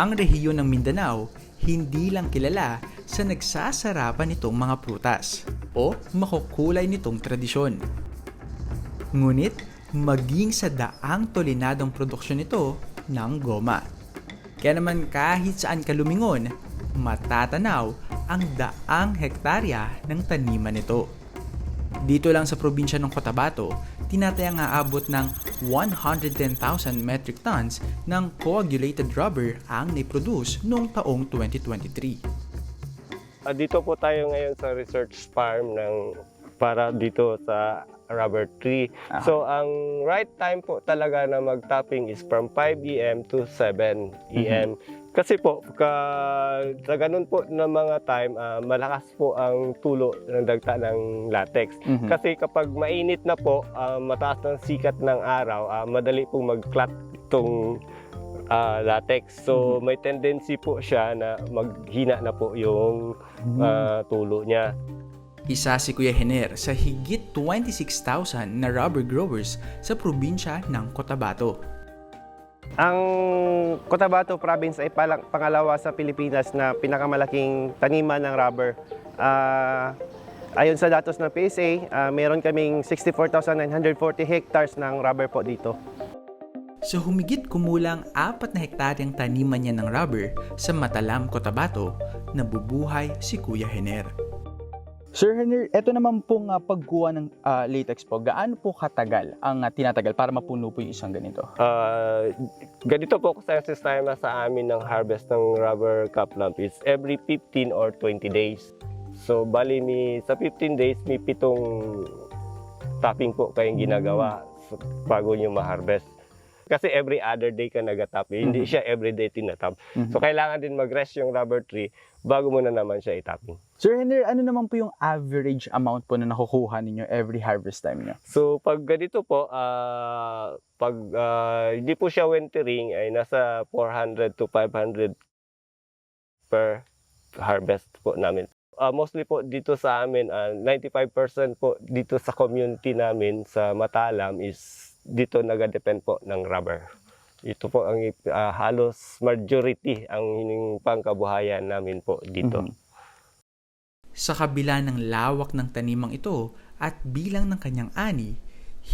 Ang rehiyon ng Mindanao hindi lang kilala sa nagsasarapan nitong mga prutas o makukulay nitong tradisyon. Ngunit maging sa daang tolinadong produksyon nito ng goma. Kaya naman kahit saan ka lumingon, matatanaw ang daang hektarya ng taniman nito. Dito lang sa probinsya ng Cotabato, tinatayang aabot ng 110,000 metric tons ng coagulated rubber ang naiproduce noong taong 2023. Ah, dito po tayo ngayon sa research farm ng para dito sa rubber tree. Aha. So ang right time po talaga na mag-tapping is from 5 EM to 7 EM. Kasi po ka, sa ganun po na mga time ah, malakas po ang tulo ng dagta ng latex. Kasi kapag mainit na po, ah, mataas ng sikat ng araw, ah, madali pong mag-clot itong ah, latex. So may tendency po siya na maghina na po yung ah, tulo niya. Isa si Kuya Hener sa higit 26,000 na rubber growers sa probinsya ng Cotabato. Ang Cotabato Province ay palang, pangalawa sa Pilipinas na pinakamalaking taniman ng rubber. Ah, ayon sa datos ng PSA, ah, meron kaming 64,940 hectares ng rubber po dito. Sa humigit kumulang 4 na hektaryang taniman niya ng rubber sa Matalam, Cotabato, nabubuhay si Kuya Hener. Sir Henry, eto naman pong uh, pagkuha ng ah, latex po, gaano po katagal ang ah, tinatagal para mapuno po yung isang ganito? Ah, ganito po sa sistema sa amin ng harvest ng rubber cap lamp is every 15 or 20 days. So bali mi sa 15 days may pitong tapping po kayong ginagawa so, bago nyo ma-harvest. Kasi every other day ka nag-tap, eh. hindi Mhm. siya every day tinatap. So kailangan din mag-rest yung rubber tree bago mo na naman siya itapping. Sir Henry, ano naman po yung average amount po na nakukuha ninyo every harvest time nyo? So pag ganito po, ah, pag ah, hindi po siya wintering ay nasa 400 to 500 per harvest po namin. Ah, mostly po dito sa amin, ah, 95% po dito sa community namin sa Matalam is dito nagadepend po ng rubber. Ito po ang ah, halos majority ang hining pangkabuhayan namin po dito. Mhm. Sa kabila ng lawak ng tanimang ito at bilang ng kanyang ani,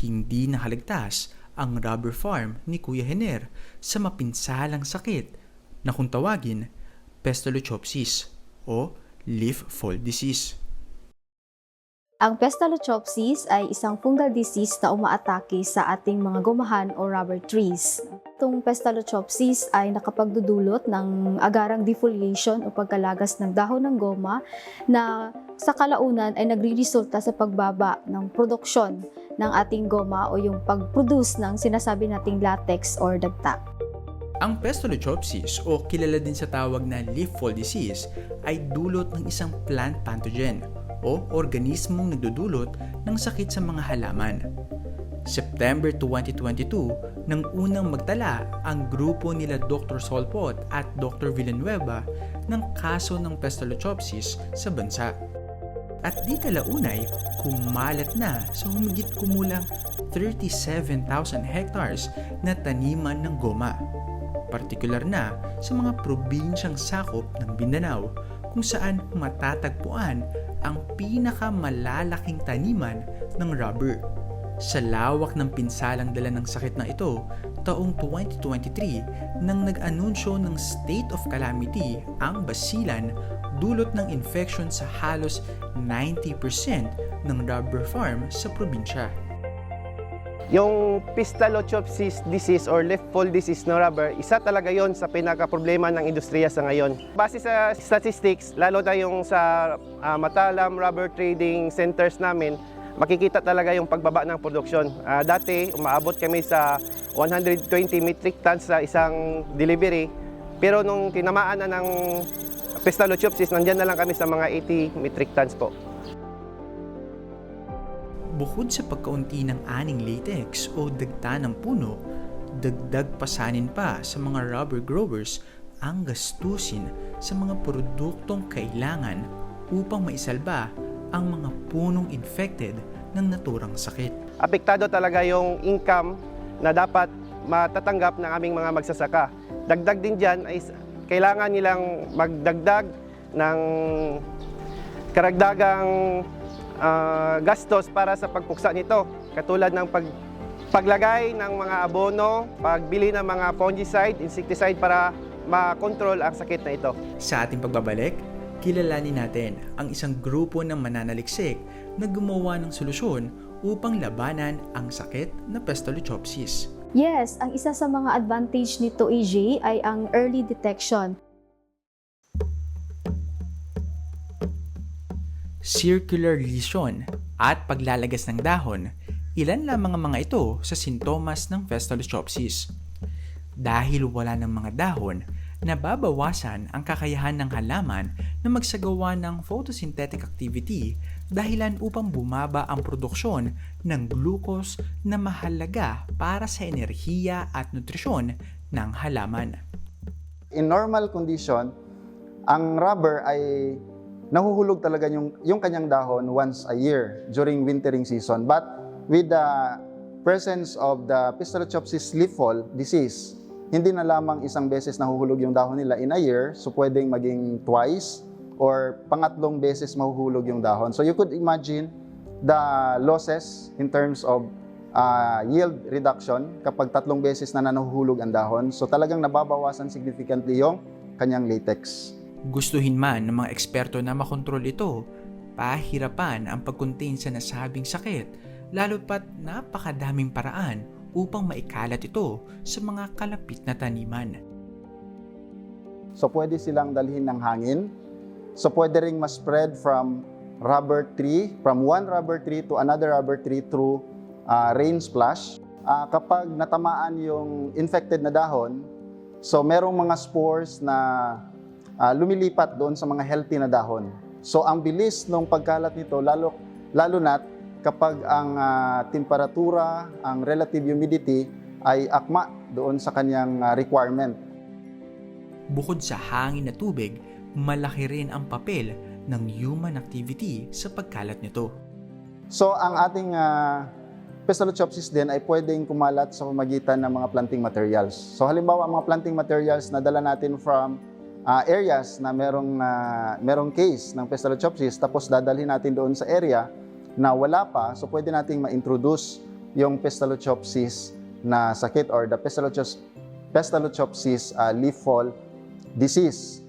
hindi nakaligtas ang rubber farm ni Kuya Hener sa mapinsalang sakit na kung tawagin Pestalochopsis o leaf fall disease. Ang Pestalozopsis ay isang fungal disease na umaatake sa ating mga gumahan o rubber trees. Itong Pestalozopsis ay nakapagdudulot ng agarang defoliation o pagkalagas ng dahon ng goma na sa kalaunan ay nagre-resulta sa pagbaba ng produksyon ng ating goma o yung pag-produce ng sinasabi nating latex or dagta. Ang Pestalochopsis o kilala din sa tawag na leaf fall disease ay dulot ng isang plant pathogen o organismong nagdudulot ng sakit sa mga halaman. September 2022 nang unang magtala ang grupo nila Dr. Solpot at Dr. Villanueva ng kaso ng Pestalochopsis sa bansa. At di kalaunay, kumalat na sa humigit kumulang 37,000 hectares na taniman ng goma partikular na sa mga probinsyang sakop ng Mindanao kung saan matatagpuan ang pinakamalalaking taniman ng rubber. Sa lawak ng pinsalang dala ng sakit na ito, taong 2023 nang nag-anunsyo ng state of calamity ang Basilan dulot ng infection sa halos 90% ng rubber farm sa probinsya. Yung Pistalochopsis disease or leaf fall disease ng rubber, isa talaga yon sa pinaka-problema ng industriya sa ngayon. Base sa statistics, lalo na yung sa ah, Matalam Rubber Trading Centers namin, makikita talaga yung pagbaba ng produksyon. Ah, dati, umaabot kami sa 120 metric tons sa isang delivery. Pero nung tinamaan na ng Pistalochopsis, nandyan na lang kami sa mga 80 metric tons po. Bukod sa pagkaunti ng aning latex o dagta ng puno, dagdag pasanin pa sa mga rubber growers ang gastusin sa mga produktong kailangan upang maisalba ang mga punong infected ng naturang sakit. apektado talaga yung income na dapat matatanggap ng aming mga magsasaka. Dagdag din dyan ay kailangan nilang magdagdag ng karagdagang ah, gastos para sa pagpuksa nito. Katulad ng pag, paglagay ng mga abono, pagbili ng mga fungicide, insecticide para makontrol ang sakit na ito. Sa ating pagbabalik, kilalanin natin ang isang grupo ng mananaliksik na gumawa ng solusyon upang labanan ang sakit na Pestalochopsis. Yes, ang isa sa mga advantage nito AJ ay ang early detection. Circular lesion at paglalagas ng dahon, ilan lamang ang mga ito sa sintomas ng Pestalochopsis. Dahil wala ng mga dahon, nababawasan ang kakayahan ng halaman na magsagawa ng photosynthetic activity dahilan upang bumaba ang produksyon ng glucose na mahalaga para sa enerhiya at nutrisyon ng halaman. in normal condition, ang rubber ay nahuhulog talaga yung, yung kanyang dahon once a year during wintering season. But with the presence of the Pistolochopsis leaf fall disease, hindi na lamang isang beses nahuhulog yung dahon nila in a year, so pwedeng maging twice or pangatlong beses mahuhulog yung dahon. So you could imagine the losses in terms of uh, yield reduction kapag tatlong beses na nahuhulog ang dahon. So talagang nababawasan significantly yung kanyang latex. Gustuhin man ng mga eksperto na makontrol ito, pahirapan ang pag-contain sa nasabing sakit, lalo pat napakadaming paraan upang maikalat ito sa mga kalapit na taniman. So pwede silang dalhin ng hangin. So pwede ring ma-spread from rubber tree, from one rubber tree to another rubber tree through uh, rain splash. Ah, kapag natamaan yung infected na dahon, so merong mga spores na ah, lumilipat doon sa mga healthy na dahon. So ang bilis ng pagkalat nito, lalo, lalo na kapag ang ah, temperatura, ang relative humidity ay akma doon sa kanyang ah, requirement. Bukod sa hangin na tubig, malaki rin ang papel ng human activity sa pagkalat nito. So ang ating uh, Pestalochopsis din ay pwedeng kumalat sa pamagitan ng mga planting materials. So halimbawa, ang mga planting materials na dala natin from uh, areas na merong, uh, merong case ng Pestalochopsis, tapos dadalhin natin doon sa area na wala pa, so pwede nating ma-introduce yung Pestalochopsis na sakit or the Pestalochopsis, Pestalochopsis uh, leaf fall disease.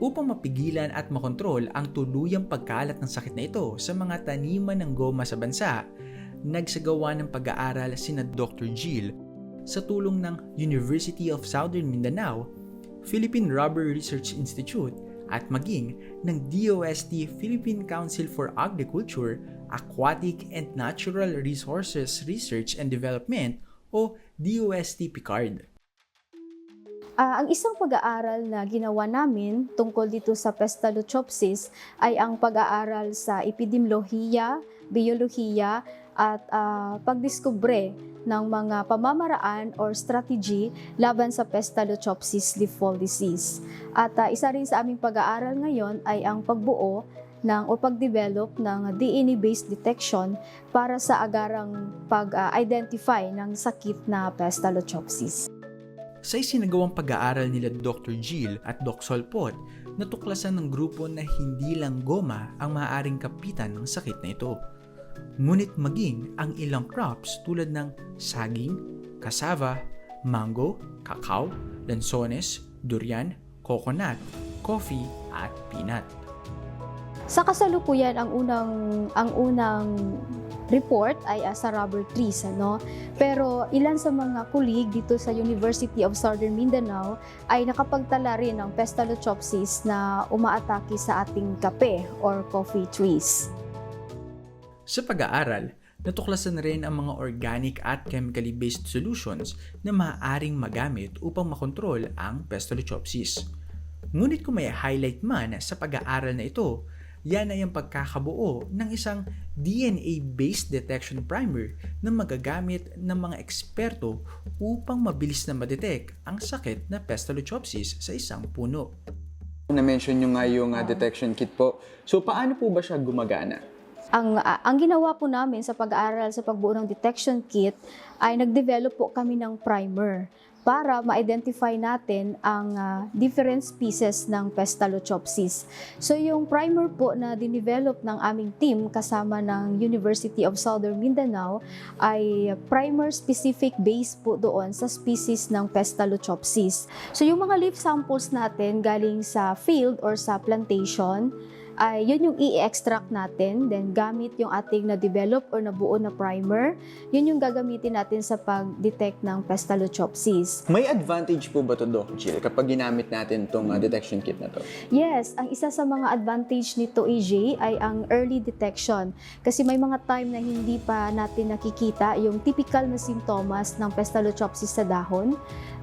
Upang mapigilan at makontrol ang tuluyang pagkalat ng sakit na ito sa mga taniman ng goma sa bansa, nagsagawa ng pag-aaral sina Dr. Jill sa tulong ng University of Southern Mindanao, Philippine Rubber Research Institute at maging ng DOST Philippine Council for Agriculture, Aquatic and Natural Resources Research and Development o DOST PICARD. Ah, ang isang pag-aaral na ginawa namin tungkol dito sa Pestalochopsis ay ang pag-aaral sa epidemiolohiya, biolohiya at ah, pagdiskubre ng mga pamamaraan or strategy laban sa Pestalochopsis leaf fall disease. At ah, isa rin sa aming pag-aaral ngayon ay ang pagbuo ng o pag-develop ng DNA-based detection para sa agarang pag-identify ng sakit na Pestalochopsis. Sa isinagawang pag-aaral nila Dr. Jill at Doc Solpot, natuklasan ng grupo na hindi lang goma ang maaaring kapitan ng sakit na ito. Ngunit maging ang ilang crops tulad ng saging, cassava, mango, kakao, lansones, durian, coconut, coffee at peanut. Sa kasalukuyan ang unang ang unang report ay ah, sa rubber trees ano pero ilan sa mga kulig dito sa University of Southern Mindanao ay nakapagtala rin ng Pestalochopsis na umaatake sa ating kape or coffee trees. Sa pag-aaral, natuklasan rin ang mga organic at chemically based solutions na maaaring magamit upang makontrol ang Pestalochopsis. Ngunit kung may highlight man sa pag-aaral na ito, yan ay ang pagkakabuo ng isang DNA-based detection primer na magagamit ng mga eksperto upang mabilis na madetect ang sakit na Pestalochopsis sa isang puno. Na-mention nyo nga yung ah, detection kit po. So, paano po ba siya gumagana? Ang, ah, ang ginawa po namin sa pag-aaral sa pagbuo ng detection kit ay nag-develop po kami ng primer para ma-identify natin ang ah, different species ng Pestalozopsis. So yung primer po na dinevelop ng aming team kasama ng University of Southern Mindanao ay primer specific based po doon sa species ng Pestalozopsis. So yung mga leaf samples natin galing sa field or sa plantation, ay yun yung i-extract natin, then gamit yung ating na-develop or nabuo na primer, yun yung gagamitin natin sa pag-detect ng Pestalozopsis. May advantage po ba to, Doc Jill, kapag ginamit natin itong detection kit na to? Yes, ang isa sa mga advantage nito, EJ, ay ang early detection. Kasi may mga time na hindi pa natin nakikita yung typical na simptomas ng Pestalozopsis sa dahon.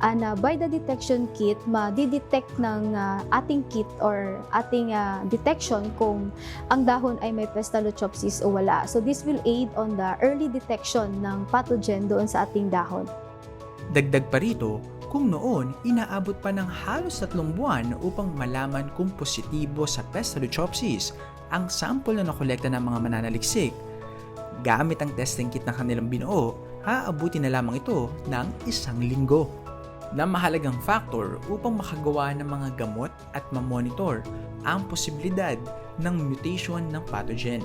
And uh, by the detection kit, ma-detect ng uh, ating kit or ating uh, detection kung ang dahon ay may Pestalozopsis o wala. So this will aid on the early detection ng pathogen doon sa ating dahon. Dagdag pa rito, kung noon inaabot pa ng halos tatlong buwan upang malaman kung positibo sa Pestalozopsis ang sample na nakolekta ng mga mananaliksik, gamit ang testing kit na kanilang binuo, aabuti na lamang ito ng isang linggo na mahalagang factor upang makagawa ng mga gamot at mamonitor ang posibilidad ng mutation ng pathogen.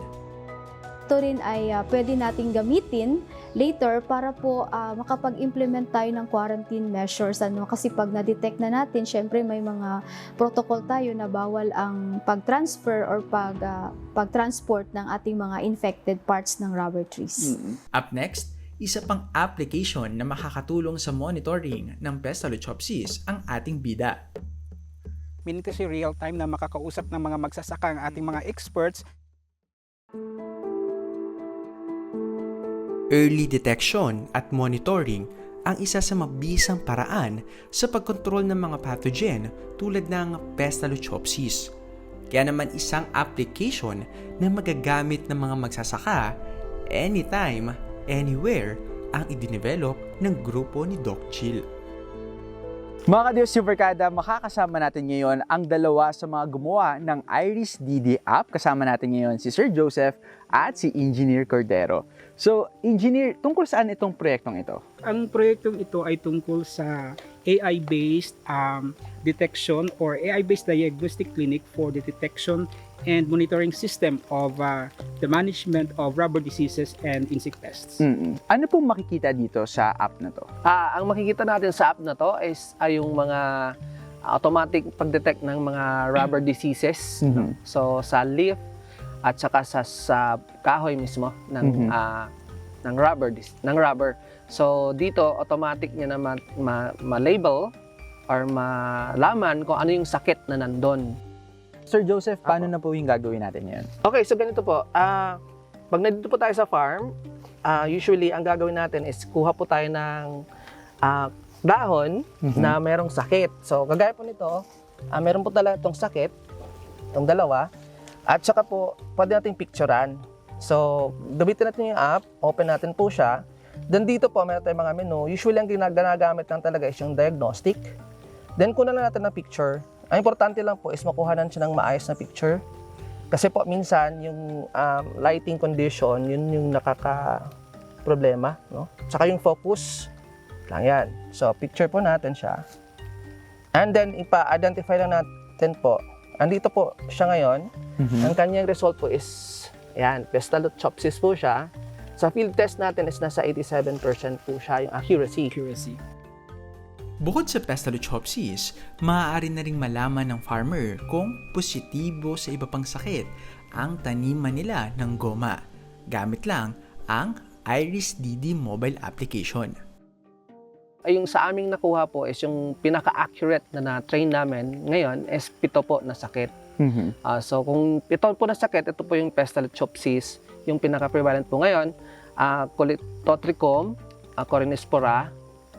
ito rin ay ah, pwede nating gamitin later para po ah, makapag-implement tayo ng quarantine measures. Ano? Kasi pag na-detect na natin, syempre may mga protocol tayo na bawal ang pag-transfer or pag, ah, pag-transport ng ating mga infected parts ng rubber trees. Up next, isa pang application na makakatulong sa monitoring ng Pestalozopsis ang ating bida. Minute kasi real time na makakausap ng mga magsasaka ang ating mga experts Early detection at monitoring ang isa sa mabisang paraan sa pagkontrol ng mga pathogen tulad ng Pestalozopsis. Kaya naman isang application na magagamit ng mga magsasaka anytime, anywhere ang idinevelop ng grupo ni Doc Chill. Mga ka-Diyos Superkada, makakasama natin ngayon ang dalawa sa mga gumawa ng Iris DD app. Kasama natin ngayon si Sir Joseph at si Engineer Cordero. So, Engineer, tungkol saan itong proyektong ito? ang proyektong ito ay tungkol sa AI-based um, detection or AI-based diagnostic clinic for the detection and monitoring system of uh, the management of rubber diseases and insect pests. Mm-mm. Ano pong makikita dito sa app na to? Ah, ang makikita natin sa app na to is ay yung mga automatic pag-detect ng mga rubber diseases. Mhm. So sa leaf at saka sa, sa kahoy mismo ng ah, ng rubber ng rubber. So dito automatic niya na ma- ma- ma-label or malaman kung ano yung sakit na nandun. Sir Joseph, paano na po yung gagawin natin ngayon? Okay, so ganito po. Ah, pag nandito po tayo sa farm, ah, usually ang gagawin natin is kuha po tayo ng ah, dahon Mhm. na merong sakit. So, kagaya po nito, ah, meron po talaga itong sakit, itong dalawa, at saka po, pwede natin picturean. So, gamitin natin yung app, open natin po siya. Then dito po, meron tayong mga menu. Usually, ang ginagamit lang talaga is yung diagnostic. Then, kunan lang natin ng picture. Ang importante lang po is makuhanan siya ng maayos na picture. Kasi po, minsan, yung um, lighting condition, yun yung nakaka-problema. No? Tsaka yung focus, lang yan. So, picture po natin siya. And then, ipa-identify lang natin po. Andito po siya ngayon. Mhm. Ang kanyang result po is, yan, Pestalozopsis po siya. Sa field test natin is nasa 87% po siya yung accuracy. Accuracy. Bukod sa Pestalozopsis, maaari na ring malaman ng farmer kung positibo sa iba pang sakit ang taniman nila ng goma. Gamit lang ang Iris DD mobile application. Ay, yung sa aming nakuha po is yung pinaka-accurate na na-train namin ngayon is pito po na sakit. Mhm. Ah, so kung ito po na sakit, ito po yung Pestalozopsis, yung pinaka-prevalent po ngayon, uh, Colitotrichum, uh, Corynespora,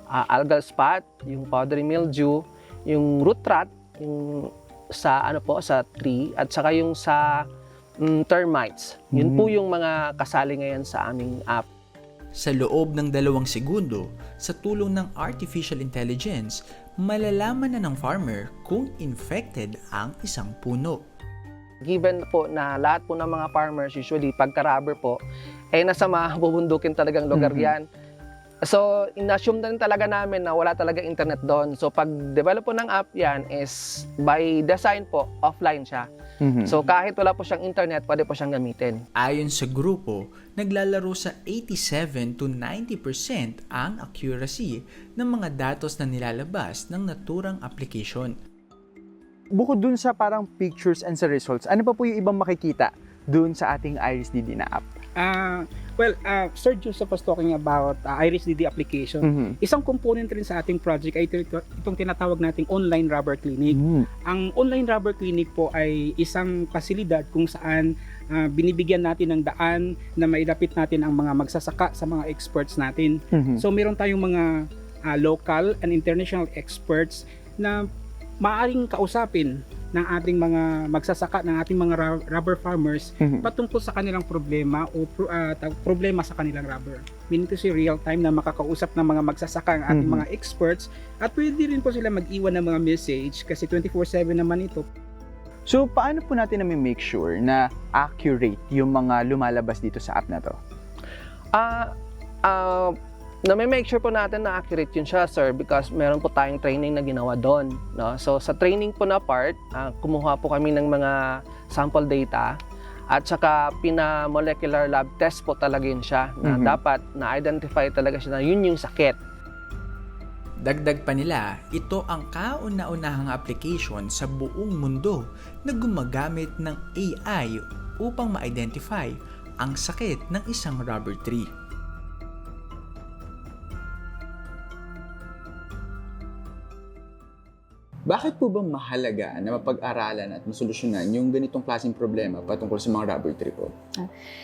ah, algal spot, yung powdery mildew, yung root rot, yung sa ano po sa tree at saka yung sa mm, termites. Yun Mm. po yung mga kasali ngayon sa aming app. Sa loob ng dalawang segundo, sa tulong ng artificial intelligence, malalaman na ng farmer kung infected ang isang puno. Given po na lahat po ng mga farmers usually pagka rubber po ay nasa mabubundukin talagang lugar Mhm. yan. So, in-assume na rin talaga namin na wala talaga internet doon. So, pag develop po ng app yan is by design po, offline siya. Mhm. So, kahit wala po siyang internet, pwede po siyang gamitin. Ayon sa grupo, naglalaro sa 87 to 90% ang accuracy ng mga datos na nilalabas ng naturang application. Bukod dun sa parang pictures and sa results, ano pa po yung ibang makikita dun sa ating Iris DD na app? Ah, well, uh, Sir Joseph was talking about uh, Iris DD application. Mhm. Isang component rin sa ating project ay ito- itong tinatawag nating online rubber clinic. Mhm. Ang online rubber clinic po ay isang pasilidad kung saan ah, binibigyan natin ng daan na mailapit natin ang mga magsasaka sa mga experts natin. Mhm. So meron tayong mga ah, local and international experts na maaring kausapin ng ating mga magsasaka, ng ating mga rubber farmers Mhm. patungkol sa kanilang problema o pro- tawag- problema sa kanilang rubber. Meaning to say real time na makakausap ng mga magsasaka ang ating Mhm. mga experts at pwede rin po sila mag-iwan ng mga message kasi 24/7 naman ito. So, paano po natin na make sure na accurate yung mga lumalabas dito sa app na to? Ah, ah, na may make sure po natin na accurate yun siya, sir, because meron po tayong training na ginawa doon. No? So, sa training po na part, ah, kumuha po kami ng mga sample data at saka pina-molecular lab test po talaga yun siya na Mhm. dapat na-identify talaga siya na yun yung sakit. Dagdag pa nila, ito ang kauna-unahang application sa buong mundo na gumagamit ng AI upang ma-identify ang sakit ng isang rubber tree. Bakit po ba mahalaga na mapag-aralan at masolusyonan yung ganitong klaseng problema patungkol sa mga rubber tree po?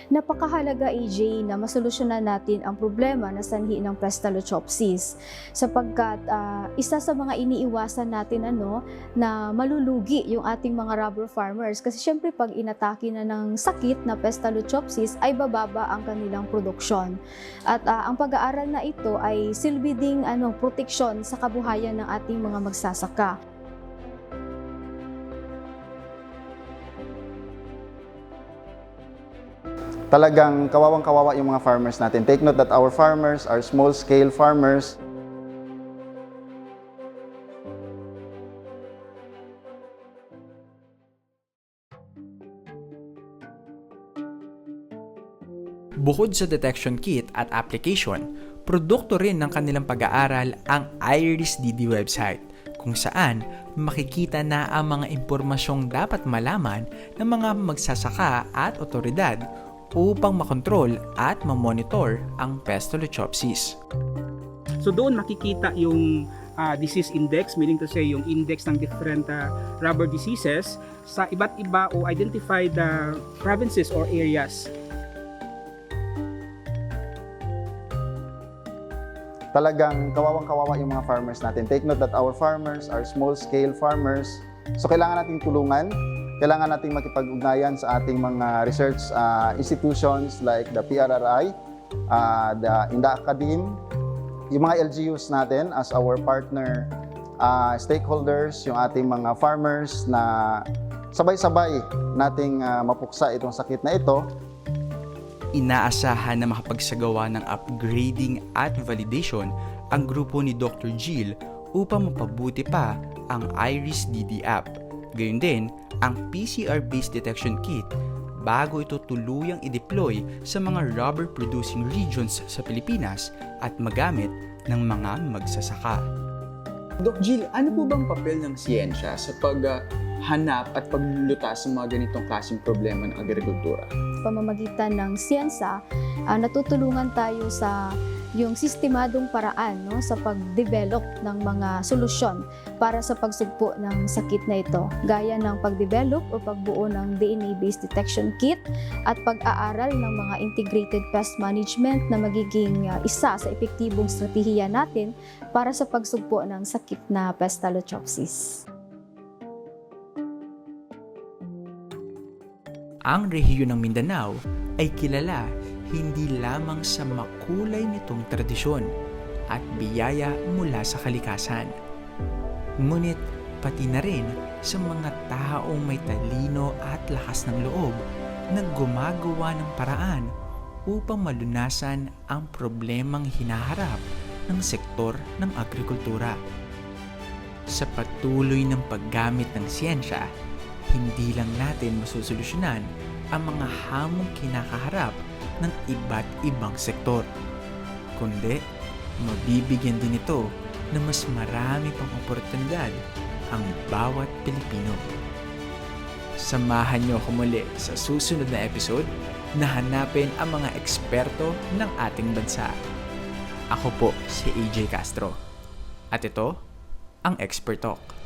Napakahalaga, AJ, na masolusyonan natin ang problema na sanhi ng Prestalochopsis sapagkat ah, isa sa mga iniiwasan natin ano na malulugi yung ating mga rubber farmers kasi syempre pag inatake na ng sakit na Prestalochopsis ay bababa ang kanilang produksyon. At ah, ang pag-aaral na ito ay silbi ding ano proteksyon sa kabuhayan ng ating mga magsasaka. Talagang kawawang kawawa yung mga farmers natin. Take note that our farmers are small-scale farmers. Bukod sa detection kit at application, produkto rin ng kanilang pag-aaral ang Iris DD website kung saan makikita na ang mga impormasyong dapat malaman ng mga magsasaka at otoridad upang makontrol at mamonitor ang Pestalochopsis. So doon makikita yung ah, disease index, meaning to say yung index ng different ah, rubber diseases sa iba't iba o identify the provinces or areas talagang kawawang kawawa yung mga farmers natin. Take note that our farmers are small-scale farmers. So kailangan nating tulungan, kailangan nating makipag-ugnayan sa ating mga research uh, institutions like the PRRI, uh, the INDA Academe, yung mga LGUs natin as our partner uh, stakeholders, yung ating mga farmers na sabay-sabay nating uh, mapuksa itong sakit na ito Inaasahan na makapagsagawa ng upgrading at validation ang grupo ni Dr. Jill upang mapabuti pa ang Iris DD app. Gayun din ang PCR-based detection kit bago ito tuluyang i-deploy sa mga rubber producing regions sa Pilipinas at magamit ng mga magsasaka. Doc Jill, ano po bang papel ng siyensya sa paghanap at paglulutas sa mga ganitong klaseng problema ng agrikultura? pamamagitan ng siyensa, ah, natutulungan tayo sa yung sistemadong paraan no, sa pag-develop ng mga solusyon para sa pagsugpo ng sakit na ito. Gaya ng pag-develop o pagbuo ng DNA-based detection kit at pag-aaral ng mga integrated pest management na magiging ah, isa sa epektibong strategiya natin para sa pagsugpo ng sakit na Pestalochopsis. Ang rehiyon ng Mindanao ay kilala hindi lamang sa makulay nitong tradisyon at biyaya mula sa kalikasan. Ngunit pati na rin sa mga taong may talino at lakas ng loob na gumagawa ng paraan upang malunasan ang problemang hinaharap ng sektor ng agrikultura. Sa patuloy ng paggamit ng siyensya, hindi lang natin masusolusyonan ang mga hamong kinakaharap ng iba't ibang sektor, kundi mabibigyan din ito na mas marami pang oportunidad ang bawat Pilipino. Samahan niyo ako muli sa susunod na episode na hanapin ang mga eksperto ng ating bansa. Ako po si AJ Castro. At ito, ang Expert Talk.